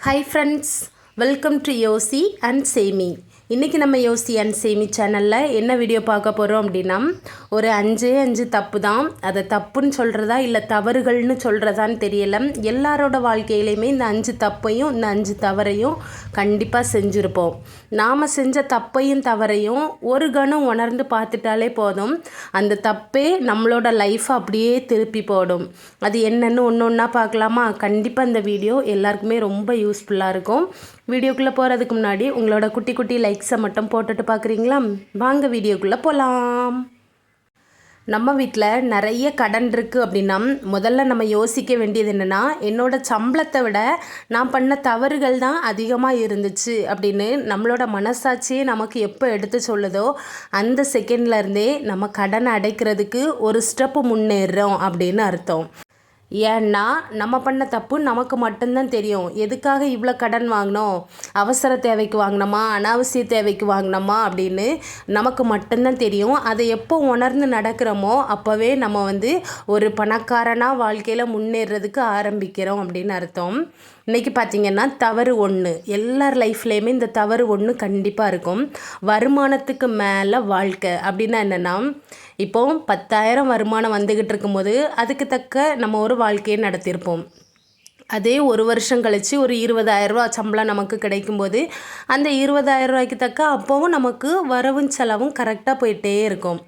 Hi friends welcome to Yosi and Semi இன்றைக்கி நம்ம யோசி அண்ட் சேமி சேனலில் என்ன வீடியோ பார்க்க போகிறோம் அப்படின்னா ஒரு அஞ்சே அஞ்சு தப்பு தான். அதை தப்புன்னு சொல்கிறதா இல்லை தவறுகள்னு சொல்கிறதான்னு தெரியல. எல்லாரோட வாழ்க்கையிலையுமே இந்த அஞ்சு தப்பையும் இந்த அஞ்சு தவறையும் கண்டிப்பாக செஞ்சுருப்போம். நாம் செஞ்ச தப்பையும் தவறையும் ஒரு கணம் உணர்ந்து பார்த்துட்டாலே போதும். அந்த தப்பே நம்மளோட லைஃப்பை அப்படியே திருப்பி போடும். அது என்னென்னு ஒன்று ஒன்றா பார்க்கலாமா? கண்டிப்பாக இந்த வீடியோ எல்லாருக்குமே ரொம்ப யூஸ்ஃபுல்லாக இருக்கும். வீடியோக்குள்ளே போகிறதுக்கு முன்னாடி உங்களோட குட்டி குட்டி லைக்ஸை மட்டும் போட்டுட்டு பார்க்குறீங்களா வாங்க வீடியோக்குள்ளே போகலாம் நம்ம வீட்டில் நிறைய கடன் இருக்குது அப்படின்னா முதல்ல நம்ம யோசிக்க வேண்டியது என்னென்னா என்னோடய சம்பளத்தை விட நான் பண்ண தவறுகள் தான் அதிகமாக இருந்துச்சு அப்படின்னு நம்மளோட மனசாட்சியே நமக்கு எப்போ எடுத்து சொல்லுதோ அந்த செகண்ட்லேருந்தே நம்ம கடனை அடைக்கிறதுக்கு ஒரு ஸ்டெப்பு முன்னேறுறோம் அப்படின்னு அர்த்தம். ஏன்னா நம்ம பண்ண தப்பு நமக்கு மட்டும்தான் தெரியும். எதுக்காக இவ்வளோ கடன் வாங்கினோம்? அவசர தேவைக்கு வாங்கினோமா? அனாவசிய தேவைக்கு வாங்கினோமா? அப்படின்னு நமக்கு மட்டும்தான் தெரியும். அதை எப்போ உணர்ந்து நடக்கிறோமோ அப்போவே நம்ம வந்து ஒரு பணக்காரனாக வாழ்க்கையில் முன்னேறதுக்கு ஆரம்பிக்கிறோம் அப்படின்னு அர்த்தம். இன்றைக்கி பார்த்திங்கன்னா தவறு ஒன்று எல்லார் லைஃப்லேயுமே இந்த தவறு ஒன்று கண்டிப்பாக இருக்கும். வருமானத்துக்கு மேலே வாழ்க்கை அப்படின்னா என்னென்னா இப்போ பத்தாயிரம் வருமானம் வந்துக்கிட்டு இருக்கும்போது அதுக்கு தக்க நம்ம ஒரு வாழ்க்கையை நடத்தியிருப்போம். அதே ஒரு வருஷம் கழித்து ஒரு இருபதாயிரரூவா சம்பளம் நமக்கு கிடைக்கும்போது அந்த இருபதாயிரம் ரூபாய்க்கு தக்க அப்போவும் நமக்கு வரவும் செலவும் கரெக்டாக போயிட்டே இருக்கும்.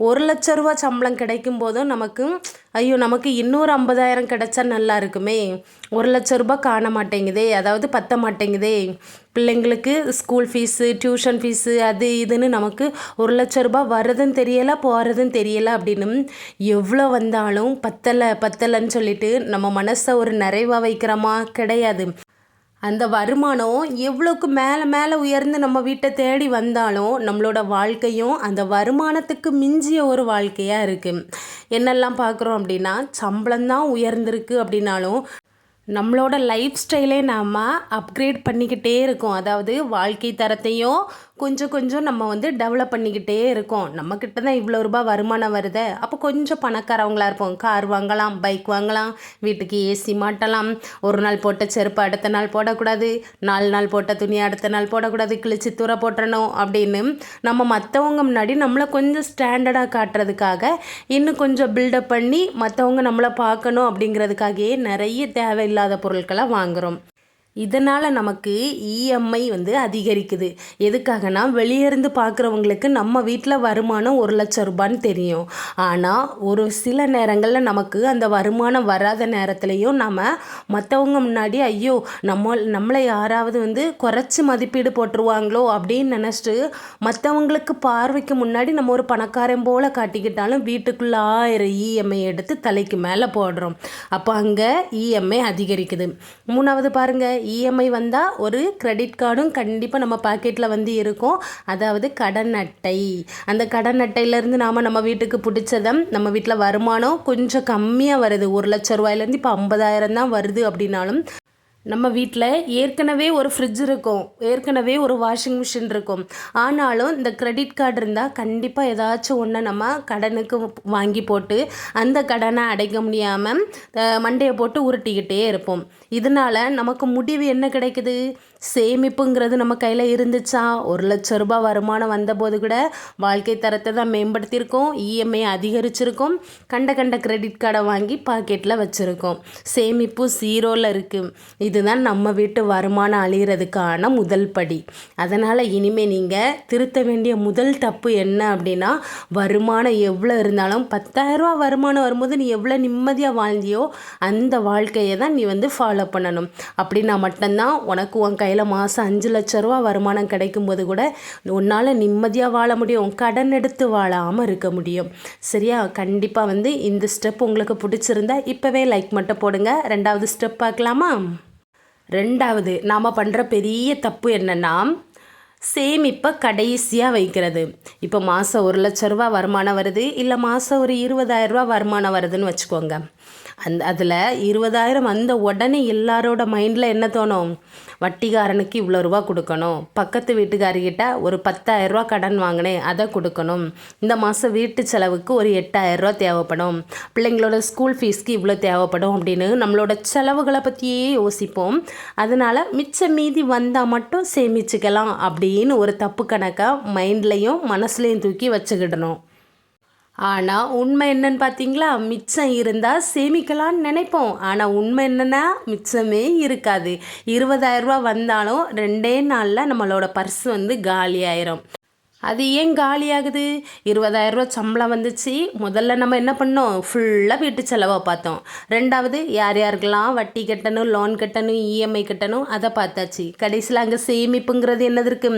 ஒரு லட்ச ரூபா சம்பளம் கிடைக்கும் போதும் நமக்கு ஐயோ நமக்கு இன்னொரு ஐம்பதாயிரம் கிடைச்சா நல்லா இருக்குமே. ஒரு லட்ச ரூபாய் காண மாட்டேங்குதே. அதாவது பத்த மாட்டேங்குதே. பிள்ளைங்களுக்கு ஸ்கூல் ஃபீஸு டியூஷன் ஃபீஸு அது இதுன்னு நமக்கு ஒரு லட்ச ரூபாய் வர்றதும் தெரியலை போகிறதும் தெரியலை அப்படின்னு எவ்வளோ வந்தாலும் பத்தலை பத்தலைன்னு சொல்லிட்டு நம்ம மனசை ஒரு நிறைவாக வைக்கிறோமா கிடையாது. அந்த வருமானம் எவ்வளோக்கு மேலே மேலே உயர்ந்து நம்ம வீட்டை தேடி வந்தாலும் நம்மளோட வாழ்க்கையும் அந்த வருமானத்துக்கு மிஞ்சிய ஒரு வாழ்க்கையாக இருக்குது என்னெல்லாம் பார்க்குறோம் அப்படின்னா சம்பளம் தான் உயர்ந்திருக்கு அப்படின்னாலும் நம்மளோட லைஃப் ஸ்டைலே நாம் அப்கிரேட் பண்ணிக்கிட்டே இருக்கோம். அதாவது வாழ்க்கை தரத்தையும் கொஞ்சம் கொஞ்சம் நம்ம வந்து டெவலப் பண்ணிக்கிட்டே இருக்கோம். நம்மக்கிட்ட தான் இவ்வளோ ரூபாய் வருமானம் வருது. அப்போ கொஞ்சம் பணக்காரவங்களாக இருப்போம். கார் வாங்கலாம் பைக் வாங்கலாம் வீட்டுக்கு ஏசி மாட்டலாம். ஒரு நாள் போட்ட செருப்பு அடுத்த நாள் போடக்கூடாது. நாலு நாள் போட்ட துணி அடுத்த நாள் போடக்கூடாது. கிழிச்சு தூர போட்டணும் அப்படின்னு நம்ம மற்றவங்க முன்னாடி நம்மளை கொஞ்சம் ஸ்டாண்டர்டாக காட்டுறதுக்காக இன்னும் கொஞ்சம் பில்டப் பண்ணி மற்றவங்க நம்மளை பார்க்கணும் அப்படிங்கிறதுக்காகவே நிறைய தேவையில்லாத பொருட்களை வாங்குகிறோம் இதனால் நமக்கு இஎம்ஐ வந்து அதிகரிக்குது. எதுக்காகனா வெளியேருந்து பார்க்குறவங்களுக்கு நம்ம வீட்டில் வருமானம் ஒரு லட்சம் ரூபான்னு தெரியும். ஆனால் ஒரு சில நேரங்களில் நமக்கு அந்த வருமானம் வராத நேரத்துலையும் நம்ம மற்றவங்க முன்னாடி ஐயோ நம்ம நம்மளை யாராவது வந்து குறைச்சி மதிப்பீடு போட்டுருவாங்களோ அப்படின்னு நினச்சிட்டு மற்றவங்களுக்கு பார்வைக்கு முன்னாடி நம்ம ஒரு பணக்காரன் போல் காட்டிக்கிட்டாலும் வீட்டுக்குள்ளே ஆயிரம் இஎம்ஐ எடுத்து தலைக்கு மேலே போடுறோம். அப்போ அங்கே இஎம்ஐ அதிகரிக்குது. மூணாவது பாருங்கள் இஎம்ஐ வந்தால் ஒரு கிரெடிட் கார்டும் கண்டிப்பாக நம்ம பாக்கெட்டில் வந்து இருக்கும். அதாவது கடன் அட்டை. அந்த கடன் அட்டையிலேருந்து நாம் நம்ம வீட்டுக்கு பிடிச்சதை நம்ம வீட்டில் வருமானம் கொஞ்சம் கம்மியாக வருது. ஒரு லட்ச ரூபாயிலேருந்து இப்போ ஐம்பதாயிரம் தான் வருது அப்படின்னாலும் நம்ம வீட்டில் ஏற்கனவே ஒரு ஃப்ரிட்ஜ் இருக்கும். ஏற்கனவே ஒரு வாஷிங் மிஷின் இருக்கும். ஆனாலும் இந்த கிரெடிட் கார்டு இருந்தால் கண்டிப்பாக ஏதாச்சும் ஒன்று நம்ம கடனுக்கு வாங்கி போட்டு அந்த கடனை அடைக்க முடியாமல் மண்டையை போட்டு உருட்டிக்கிட்டே இருப்போம். இதனால் நமக்கு முடிவு என்ன கிடைக்குது? சேமிப்புங்கிறது நம்ம கையில் இருந்துச்சா? ஒரு லட்ச ரூபாய் வருமானம் வந்தபோது கூட வாழ்க்கை தரத்தை தான் மேம்படுத்தியிருக்கோம். இஎம்ஐ அதிகரிச்சிருக்கோம். கண்ட கண்ட கிரெடிட் கார்டை வாங்கி பாக்கெட்டில் வச்சுருக்கோம். சேமிப்பு ஜீரோவில் இருக்குது இதுதான் நம்ம வீட்டு வருமானம் அழிகிறதுக்கான முதல் படி. அதனால் இனிமேல் நீங்கள் திருத்த வேண்டிய முதல் தப்பு என்ன அப்படின்னா வருமானம் எவ்வளோ இருந்தாலும் பத்தாயிரரூபா வருமானம் வரும்போது நீ எவ்வளோ நிம்மதியாக வாழ்ந்தியோ அந்த வாழ்க்கையை தான் நீ வந்து ஃபாலோ பண்ணணும். அப்படின்னா மட்டும்தான் உனக்கு உன் கை கையில் மாதம் அஞ்சு லட்ச ரூபா வருமானம் கிடைக்கும்போது கூட உன்னால் நிம்மதியாக வாழ முடியும். கடன் எடுத்து வாழாமல் இருக்க முடியும். சரியா? கண்டிப்பாக வந்து இந்த ஸ்டெப் உங்களுக்கு பிடிச்சிருந்தா இப்போவே லைக் மட்டும் போடுங்க. ரெண்டாவது ஸ்டெப் பார்க்கலாமா? ரெண்டாவது நாம் பண்ணுற பெரிய தப்பு என்னென்னா சேமிப்பை கடைசியாக வைக்கிறது. இப்போ மாதம் ஒரு லட்ச ரூபா வருமானம் வருது இல்லை மாதம் ஒரு இருபதாயிரரூபா வருமானம் வருதுன்னு வச்சுக்கோங்க. அந்த அதில் இருபதாயிரம் வந்த உடனே எல்லாரோட மைண்டில் என்ன தோணும்? வட்டிக்காரனுக்கு இவ்வளோ ரூபா கொடுக்கணும். பக்கத்து வீட்டுக்காரிக்கிட்ட ஒரு பத்தாயிரரூவா கடன் வாங்கினேன் அதை கொடுக்கணும். இந்த மாதம் வீட்டு செலவுக்கு ஒரு எட்டாயிரரூவா தேவைப்படும். பிள்ளைங்களோட ஸ்கூல் ஃபீஸ்க்கு இவ்வளோ தேவைப்படும் அப்படின்னு நம்மளோட செலவுகளை பற்றியே யோசிப்போம். அதனால் மிச்ச மீதி வந்தால் மட்டும் சேமிச்சுக்கலாம் அப்படின்னு ஒரு தப்பு கணக்காக மைண்ட்லேயும் மனசுலையும் தூக்கி வச்சுக்கிடணும். ஆனால் உண்மை என்னன்னு பார்த்தீங்களா மிச்சம் இருந்தால் சேமிக்கலாம்னு நினைப்போம். ஆனால் உண்மை என்னென்னா மிச்சமே இருக்காது. இருபதாயிரரூபா வந்தாலும் ரெண்டே நாளில் நம்மளோட பர்ஸ் வந்து காலியாயிரும். அது ஏன் காலியாகுது? இருபதாயிரரூவா சம்பளம் வந்துச்சு. முதல்ல நம்ம என்ன பண்ணோம்? ஃபுல்லாக வீட்டு செலவாக பார்த்தோம். ரெண்டாவது யார் யாருக்கெல்லாம் வட்டி கட்டணும் லோன் கட்டணும் இஎம்ஐ கட்டணும் அதை பார்த்தாச்சு. கடைசியில் அங்கே சேமிப்புங்கிறது என்னது இருக்கு?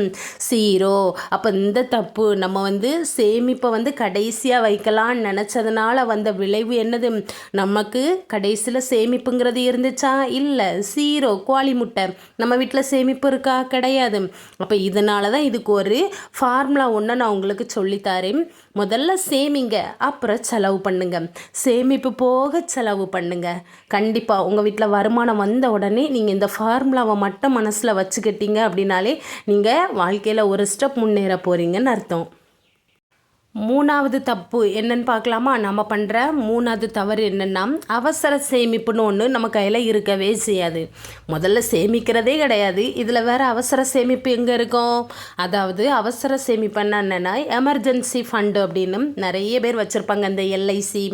சீரோ அப்போ இந்த தப்பு நம்ம வந்து சேமிப்பை வந்து கடைசியாக வைக்கலாம்னு நினச்சதுனால வந்த விளைவு என்னது? நமக்கு கடைசியில் சேமிப்புங்கிறது இருந்துச்சா? இல்லை சீரோ கோழி முட்டை. நம்ம வீட்டில் சேமிப்பு இருக்கா? கிடையாது. அப்போ இதனால தான் இதுக்கு ஒரு ஃபார்ம் ஃபார்முலா ஒன்று நான் உங்களுக்கு சொல்லித்தாரேன் முதல்ல சேமிங்க அப்புறம் செலவு பண்ணுங்க. சேமிப்பு போக செலவு பண்ணுங்க. கண்டிப்பாக உங்கள் வீட்டில் வருமானம் வந்த உடனே நீங்கள் இந்த ஃபார்முலாவை மட்டும் மனசில் வச்சுக்கிட்டீங்க அப்படின்னாலே நீங்கள் வாழ்க்கையில் ஒரு ஸ்டெப் முன்னேற போகிறீங்கன்னு அர்த்தம். மூணாவது தப்பு என்னன்னு பார்க்கலாமா? நம்ம பண்ணுற மூணாவது தவறு என்னென்னா அவசர சேமிப்புன்னு ஒன்று நம்ம கையில் இருக்கவே செய்யாது. முதல்ல சேமிக்கிறதே கிடையாது. இதில் வேறு அவசர சேமிப்பு எங்கே இருக்கும்? அதாவது அவசர சேமிப்புன்னா என்னென்னா எமர்ஜென்சி ஃபண்டு அப்படின்னு நிறைய பேர் வச்சுருப்பாங்க. இந்த எல்ஐசி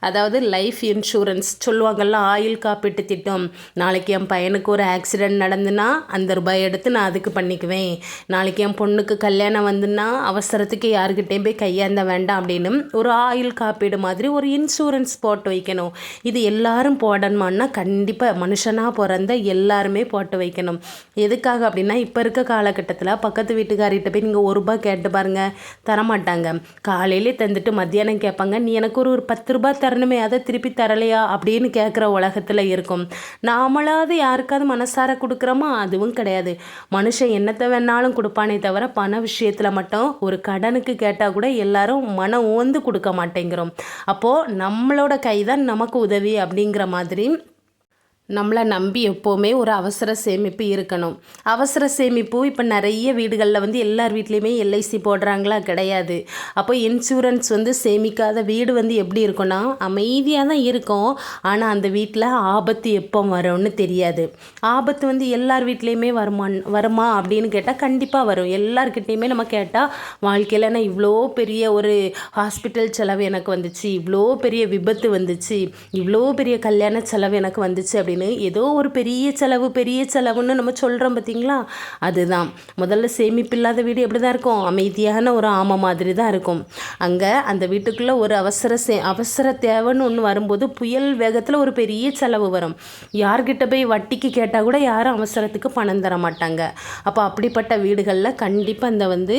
அதாவது லைஃப் இன்சூரன்ஸ் சொல்லுவாங்கள்ல ஆயுள் காப்பீட்டு திட்டம். நாளைக்கு என் பையனுக்கு ஒரு ஆக்சிடெண்ட் நடந்துன்னா அந்த ரூபாய் எடுத்து நான் அதுக்கு பண்ணிக்குவேன். நாளைக்கு என் பொண்ணுக்கு கல்யாணம் வந்துன்னா அவசரத்துக்கு யாருக்கிட்டேயும் போய் கையாந்த வேண்டாம் அப்படின்னு ஒரு ஆயுள் காப்பீடு மாதிரி ஒரு இன்சூரன்ஸ் போட்டு வைக்கணும். இது எல்லாரும் போடணுமான்னா கண்டிப்பாக மனுஷனாக பிறந்த எல்லாருமே போட்டு வைக்கணும். எதுக்காக அப்படின்னா இப்போ இருக்க காலகட்டத்தில் பக்கத்து வீட்டுக்காரிகிட்ட போய் நீங்கள் ஒரு ரூபாய் கேட்டு பாருங்கள் தரமாட்டாங்க. காலையிலே தந்துட்டு மத்தியானம் கேட்பாங்க நீ எனக்கு ஒரு ஒரு பத்து ரூபாய் தரணுமே அதை திருப்பி தரலையா அப்படின்னு கேட்குற உலகத்தில் இருக்கும். நாமளாவது யாருக்காவது மனசார கொடுக்குறோமா? அதுவும் கிடையாது. மனுஷன் என்னத்தை வேணாலும் கொடுப்பானே தவிர பண விஷயத்தில் மட்டும் ஒரு கடனுக்கு கேட்டால் கூட எல்லாரும் மனம் ஓந்து கொடுக்க மாட்டேங்கிறோம். அப்போது நம்மளோட கை தான் நமக்கு உதவி அப்படிங்கிற மாதிரி நம்மளை நம்பி எப்போவுமே ஒரு அவசர சேமிப்பு இருக்கணும். அவசர சேமிப்பு இப்போ நிறைய வீடுகளில் வந்து எல்லார் வீட்லேயுமே எல்ஐசி போடுறாங்களா கிடையாது. அப்போ இன்சூரன்ஸ் வந்து சேமிக்காத வீடு வந்து எப்படி இருக்கும்னா அமைதியாக தான் இருக்கும். ஆனால் அந்த வீட்டில் ஆபத்து எப்போ வரும்னு தெரியாது. ஆபத்து வந்து எல்லார் வீட்லேயுமே வருமா வருமா அப்படின்னு கேட்டால் கண்டிப்பாக வரும். எல்லார்கிட்டேயுமே நம்ம கேட்டால் வாழ்க்கையில் நான் இவ்வளோ பெரிய ஒரு ஹாஸ்பிட்டல் செலவு எனக்கு வந்துச்சு. இவ்வளோ பெரிய விபத்து வந்துச்சு. இவ்வளோ பெரிய கல்யாண செலவு எனக்கு வந்துச்சு அப்படின்னு அப்படின்னு ஏதோ ஒரு பெரிய செலவு பெரிய செலவுன்னு நம்ம சொல்கிறோம் பார்த்தீங்களா அதுதான். முதல்ல சேமிப்பு இல்லாத வீடு எப்படி தான் இருக்கும்? அமைதியான ஒரு ஆமை மாதிரி தான் இருக்கும். அங்கே அந்த வீட்டுக்குள்ளே ஒரு அவசர சே அவசர தேவைன்னு ஒன்று வரும்போது புயல் வேகத்தில் ஒரு பெரிய செலவு வரும். யார்கிட்ட போய் வட்டிக்கு கேட்டால் கூட யாரும் அவசரத்துக்கு பணம் தர மாட்டாங்க அப்போ அப்படிப்பட்ட வீடுகளில் கண்டிப்பாக அந்த வந்து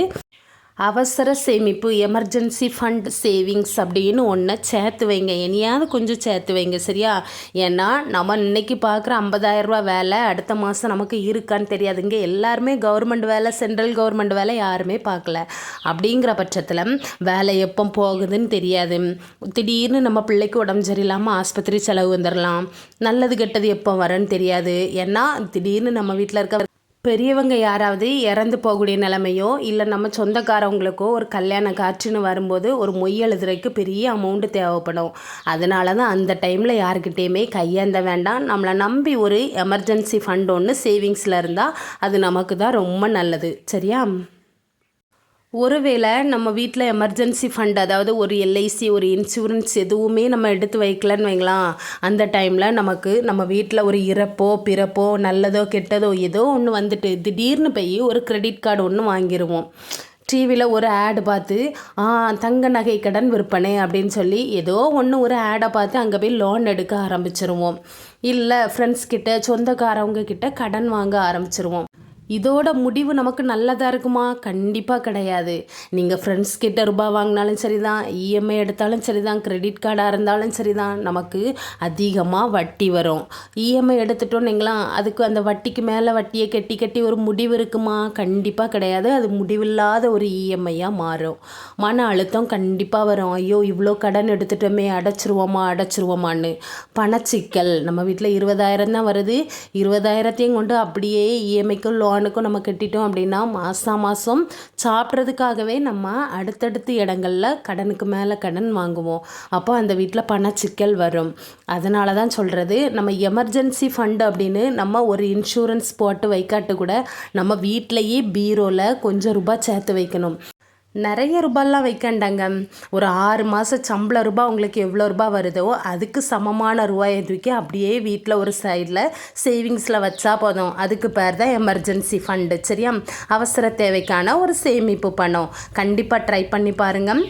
அவசர சேமிப்பு எமர்ஜென்சி ஃபண்ட் சேவிங்ஸ் அப்படின்னு ஒன்றை சேர்த்து வைங்க. இனியாவது கொஞ்சம் சேர்த்து வைங்க சரியா? ஏன்னா நம்ம இன்னைக்கு பார்க்குற ஐம்பதாயிரரூபா வேலை அடுத்த மாதம் நமக்கு இருக்கான்னு தெரியாதுங்க. எல்லாருமே கவர்மெண்ட் வேலை சென்ட்ரல் கவர்மெண்ட் வேலை யாருமே பார்க்கல. அப்படிங்கிற பட்சத்தில் வேலை எப்போ போகுதுன்னு தெரியாது. திடீர்னு நம்ம பிள்ளைக்கு உடம்பு சரியில்லாமல் ஆஸ்பத்திரி செலவு வந்துடலாம் நல்லது கெட்டது எப்போ வரேன்னு தெரியாது. ஏன்னா திடீர்னு நம்ம வீட்டில் இருக்க பெரியவங்க யாராவது இறந்து போகக்கூடிய நிலமையோ இல்லை நம்ம சொந்தக்காரவங்களுக்கோ ஒரு கல்யாண காட்சின்னு வரும்போது ஒரு மொய் எழுதுறதுக்கு பெரிய அமௌண்ட்டு தேவைப்படும். அதனால தான் அந்த டைமில் யாருக்கிட்டேயுமே கையேந்த வேண்டாம். நம்மளை நம்பி ஒரு எமர்ஜென்சி ஃபண்ட் ஒன்று சேவிங்ஸில் இருந்தால் அது நமக்கு தான் ரொம்ப நல்லது. சரியா? ஒருவேளை நம்ம வீட்டில் எமர்ஜென்சி ஃபண்ட் அதாவது ஒரு எல்ஐசி ஒரு இன்சூரன்ஸ் எதுவுமே நம்ம எடுத்து வைக்கலன்னு வைங்களாம் அந்த டைமில் நமக்கு நம்ம வீட்டில் ஒரு இறப்போ பிறப்போ நல்லதோ கெட்டதோ ஏதோ ஒன்று வந்துட்டு திடீர்னு போய் ஒரு கிரெடிட் கார்டு ஒன்று வாங்கிடுவோம் டிவியில் ஒரு ஆடு பார்த்து தங்க நகை கடன் விற்பனை அப்படின்னு சொல்லி ஏதோ ஒன்று ஒரு ஆடை பார்த்து அங்கே போய் லோன் எடுக்க ஆரம்பிச்சிருவோம். இல்லை ஃப்ரெண்ட்ஸ் கிட்ட சொந்தக்காரவங்க கிட்ட கடன் வாங்க ஆரம்பிச்சிருவோம். இதோட முடிவு நமக்கு நல்லதாக இருக்குமா? கண்டிப்பாக கிடையாது. நீங்கள் ஃப்ரெண்ட்ஸ் கிட்ட ரூபாய் வாங்கினாலும் சரி தான் இஎம்ஐ எடுத்தாலும் சரி தான் கிரெடிட் கார்டாக இருந்தாலும் சரி தான் நமக்கு அதிகமாக வட்டி வரும். இஎம்ஐ எடுத்துட்டோன்னீங்களா அதுக்கு அந்த வட்டிக்கு மேலே வட்டியை கட்டி கட்டி ஒரு முடிவு இருக்குமா? கண்டிப்பாக கிடையாது. அது முடிவில்லாத ஒரு இஎம்ஐயாக மாறும். மன அழுத்தம் கண்டிப்பாக வரும். ஐயோ இவ்வளோ கடன் எடுத்துட்டோமே அடைச்சிருவோமா அடைச்சிருவோமான்னு. பணச்சிக்கல். நம்ம வீட்டில் இருபதாயிரம் தான் வருது. இருபதாயிரத்தையும் கொண்டு அப்படியே இஎம்ஐக்கும் லோன் பகவானுக்கும் நம்ம கட்டிட்டோம் அப்படின்னா மாதம் மாதம் சாப்பிட்றதுக்காகவே நம்ம அடுத்தடுத்த இடங்களில் கடனுக்கு மேலே கடன் வாங்குவோம். அப்போ அந்த வீட்டில் பண சிக்கல் வரும். அதனால தான் சொல்கிறது நம்ம எமர்ஜென்சி ஃபண்டு அப்படின்னு நம்ம ஒரு இன்சூரன்ஸ் போட்டு வைக்காட்டு கூட நம்ம வீட்டிலையே பீரோவில் கொஞ்சம் ரூபாய் சேர்த்து வைக்கணும். நிறைய ரூபாயெலாம் வைக்கண்டாங்க. ஒரு ஆறு மாதம் சம்பள ரூபா உங்களுக்கு எவ்வளோ ரூபா வருதோ அதுக்கு சமமான ரூபாயை தூக்கி அப்படியே வீட்டில் ஒரு சைடில் சேவிங்ஸில் வச்சா போதும். அதுக்கு பேர் தான் எமர்ஜென்சி ஃபண்டு சரியா? அவசர தேவைக்கான ஒரு சேமிப்பு பணம். கண்டிப்பாக ட்ரை பண்ணி பாருங்கள்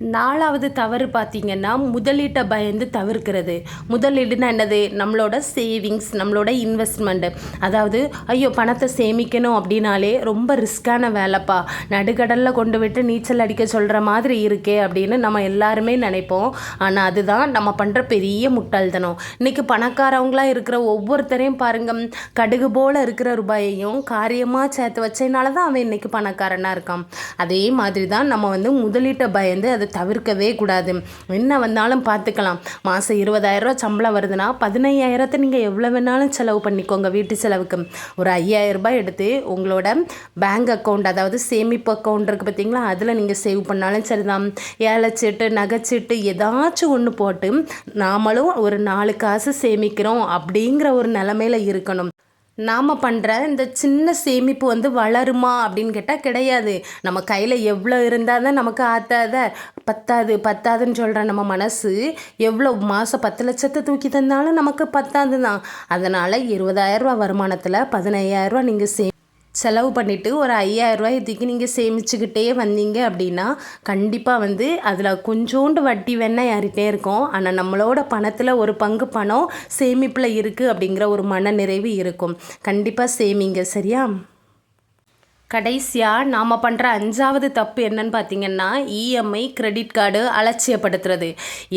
நாலாவது தவறு பார்த்திங்கன்னா முதலீட்டை பயந்து தவிர்க்கிறது. முதலீடுனா என்னது? நம்மளோட சேவிங்ஸ் நம்மளோட இன்வெஸ்ட்மெண்ட்டு அதாவது ஐயோ பணத்தை சேமிக்கணும் அப்படின்னாலே ரொம்ப ரிஸ்க்கான வேலைப்பா. நடுக்கடலில் கொண்டு விட்டு நீச்சல் அடிக்க சொல்கிற மாதிரி இருக்கே அப்படின்னு நம்ம எல்லாருமே நினைப்போம். ஆனால் அதுதான் நம்ம பண்ணுற பெரிய முட்டாள்தனம். இன்றைக்கி பணக்காரவங்களாக இருக்கிற ஒவ்வொருத்தரையும் பாருங்கள் கடுகு போல் இருக்கிற ரூபாயையும் காரியமாக சேர்த்து வச்சதுனால தான் அவன் இன்றைக்கி பணக்காரனாக இருக்கான். அதே மாதிரி தான் நம்ம வந்து முதலீட்டை பயந்து அதை தவிர்க்கவே கூடாது. என்ன வந்தாலும் பார்த்துக்கலாம். மாதம் இருபதாயிரரூவா சம்பளம் வருதுன்னா பதினையாயிரத்தை நீங்கள் எவ்வளோ வேணாலும் செலவு பண்ணிக்கோங்க வீட்டு செலவுக்கு. ஒரு ஐயாயிரரூபா எடுத்து உங்களோட பேங்க் அக்கௌண்ட் அதாவது சேமிப்பு அக்கௌண்ட் இருக்குது பார்த்தீங்களா? அதில் நீங்கள் சேவ் பண்ணாலும் சரிதான். ஏழைச்சீட்டு நகைச்சீட்டு ஏதாச்சும் ஒன்று போட்டு நாமளும் ஒரு நாலு காசு சேமிக்கிறோம் அப்படிங்கிற ஒரு நிலமையில இருக்கணும். நாம் பண்ணுற இந்த சின்ன சேமிப்பு வந்து வளருமா அப்படின்னு கேட்டால் கிடையாது. நம்ம கையில் எவ்வளோ இருந்தால் தான் நமக்கு ஆத்தாத. பத்தாது பத்தாதுன்னு சொல்கிற நம்ம மனசு எவ்வளோ மாதம் பத்து லட்சத்தை தூக்கி தந்தாலும் நமக்கு பத்தாது தான் அதனால் இருபதாயிரரூவா வருமானத்தில் பதினையாயிரரூவா நீங்கள் சே செலவு பண்ணிவிட்டு ஒரு ஐயாயிரரூவாய் தூக்கி நீங்கள் சேமிச்சுக்கிட்டே வந்தீங்க அப்படின்னா கண்டிப்பாக வந்து அதில் கொஞ்சோண்டு வட்டி வேணால் ஏறிட்டே இருக்கும். ஆனால் நம்மளோட பணத்தில் ஒரு பங்கு பணம் சேமிப்பில் இருக்குது அப்படிங்கிற ஒரு மன நிறைவு இருக்கும். கண்டிப்பாக சேமிங்க சரியா? கடைசியாக நாம் பண்ணுற அஞ்சாவது தப்பு என்னன்னு பார்த்தீங்கன்னா இஎம்ஐ கிரெடிட் கார்டு அலட்சியப்படுத்துறது.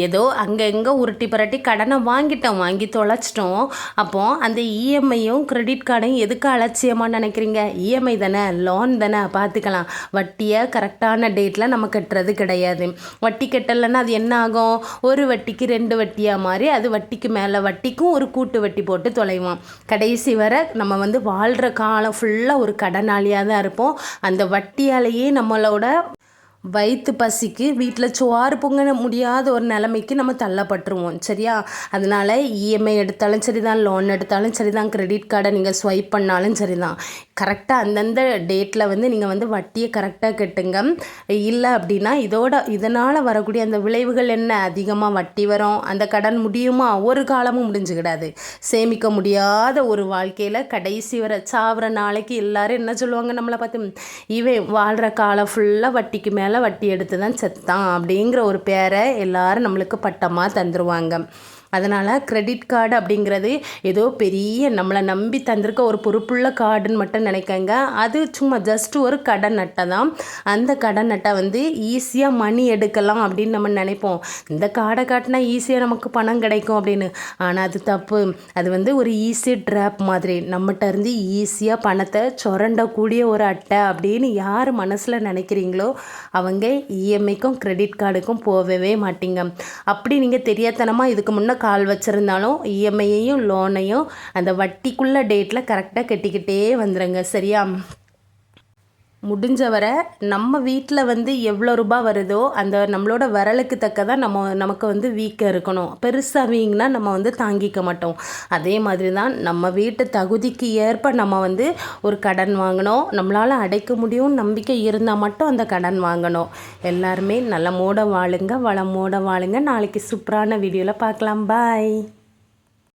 ஏதோ அங்கே எங்கே உருட்டி புரட்டி கடனை வாங்கிட்டோம் வாங்கி தொலைச்சிட்டோம். அப்போது அந்த இஎம்ஐயும் கிரெடிட் கார்டையும் எதுக்கு அலட்சியமாக நினைக்கிறீங்க? இஎம்ஐ தானே லோன் தானே பார்த்துக்கலாம் வட்டியை கரெக்டான டேட்டில் நம்ம கட்டுறது கிடையாது. வட்டி கட்டலைன்னா அது என்ன ஆகும்? ஒரு வட்டிக்கு ரெண்டு வட்டியாக மாதிரி அது வட்டிக்கு மேலே வட்டிக்கும் ஒரு கூட்டு வட்டி போட்டு தொலைவோம் கடைசி வரை நம்ம வந்து வாழ்கிற காலம் ஃபுல்லாக ஒரு கடனாளியாக தான் இருப்போம். அந்த வட்டியாலேயே நம்மளோட வயிற்று பசிக்கு வீட்டில் சோறு பொங்க முடியாத ஒரு நிலைமைக்கு நம்ம தள்ளப்பட்டுருவோம் சரியா? அதனால் இஎம்ஐ எடுத்தாலும் சரி தான் லோன் எடுத்தாலும் சரி தான் கிரெடிட் கார்டை நீங்கள் ஸ்வைப் பண்ணாலும் சரி தான் கரெக்டாக அந்தந்த டேட்டில் வந்து நீங்கள் வந்து வட்டியை கரெக்டாக கட்டுங்க. இல்லை அப்படின்னா இதோட இதனால் வரக்கூடிய அந்த விளைவுகள் என்ன? அதிகமாக வட்டி வரும். அந்த கடன் முடியுமா? ஒரு காலமும் முடிஞ்சுக்கிடாது. சேமிக்க முடியாத ஒரு வாழ்க்கையில் கடைசி வர சாவர நாளைக்கு எல்லோரும் என்ன சொல்லுவாங்க நம்மளை பார்த்து? இவன் வாழ்கிற காலம் ஃபுல்லாக வட்டிக்கு மேலே மேலே வட்டி எடுத்து தான் செத்தான் அப்படிங்கிற ஒரு பேரை எல்லோரும் நம்மளுக்கு பட்டமாக தந்துடுவாங்க அதனால் க்ரெடிட் கார்டு அப்படிங்கிறது ஏதோ பெரிய நம்மளை நம்பி தந்திருக்க ஒரு பொறுப்புள்ள கார்டுன்னு மட்டும் நினைக்கங்க. அது சும்மா ஜஸ்ட் ஒரு கடன் அட்டை தான். அந்த கடன் அட்டை வந்து ஈஸியாக மணி எடுக்கலாம் அப்படின்னு நம்ம நினைப்போம். இந்த கார்டை காட்டினா ஈஸியாக நமக்கு பணம் கிடைக்கும் அப்படின்னு. ஆனால் அது தப்பு. அது வந்து ஒரு ஈஸி ட்ராப் மாதிரி. நம்மகிட்ட இருந்து ஈஸியாக பணத்தை சுரண்டக்கூடிய ஒரு அட்டை அப்படின்னு யார் மனசில் நினைக்கிறீங்களோ அவங்க இஎம்ஐக்கும் க்ரெடிட் கார்டுக்கும் போகவே மாட்டீங்க. அப்படி நீங்கள் தெரியாதனமாக இதுக்கு முன்னே கால் வச்சுருந்தாலும் இஎம்ஐயையும் லோனையும் அந்த வட்டிக்குள்ள டேட்டில் கரெக்டாக கட்டிக்கிட்டே வந்துடுங்க சரியா? முடிஞ்ச வரை நம்ம வீட்டில் வந்து எவ்வளோ ரூபா வருதோ அந்த நம்மளோட விரலுக்கு தக்க தான் நம்ம நமக்கு வந்து வீக்கம் இருக்கணும். பெருசாக வீங்கினா நம்ம வந்து தாங்கிக்க மாட்டோம். அதே மாதிரி தான் நம்ம வீட்டு தகுதிக்கு ஏற்ப நம்ம வந்து ஒரு கடன் வாங்கணும். நம்மளால் அடைக்க முடியும் நம்பிக்கை இருந்தால் மட்டும் அந்த கடன் வாங்கணும். எல்லாருமே நல்ல மூட வாழுங்க வளமோட வாழுங்க. நாளைக்கு சூப்பரான வீடியோவில் பார்க்கலாம் பாய்.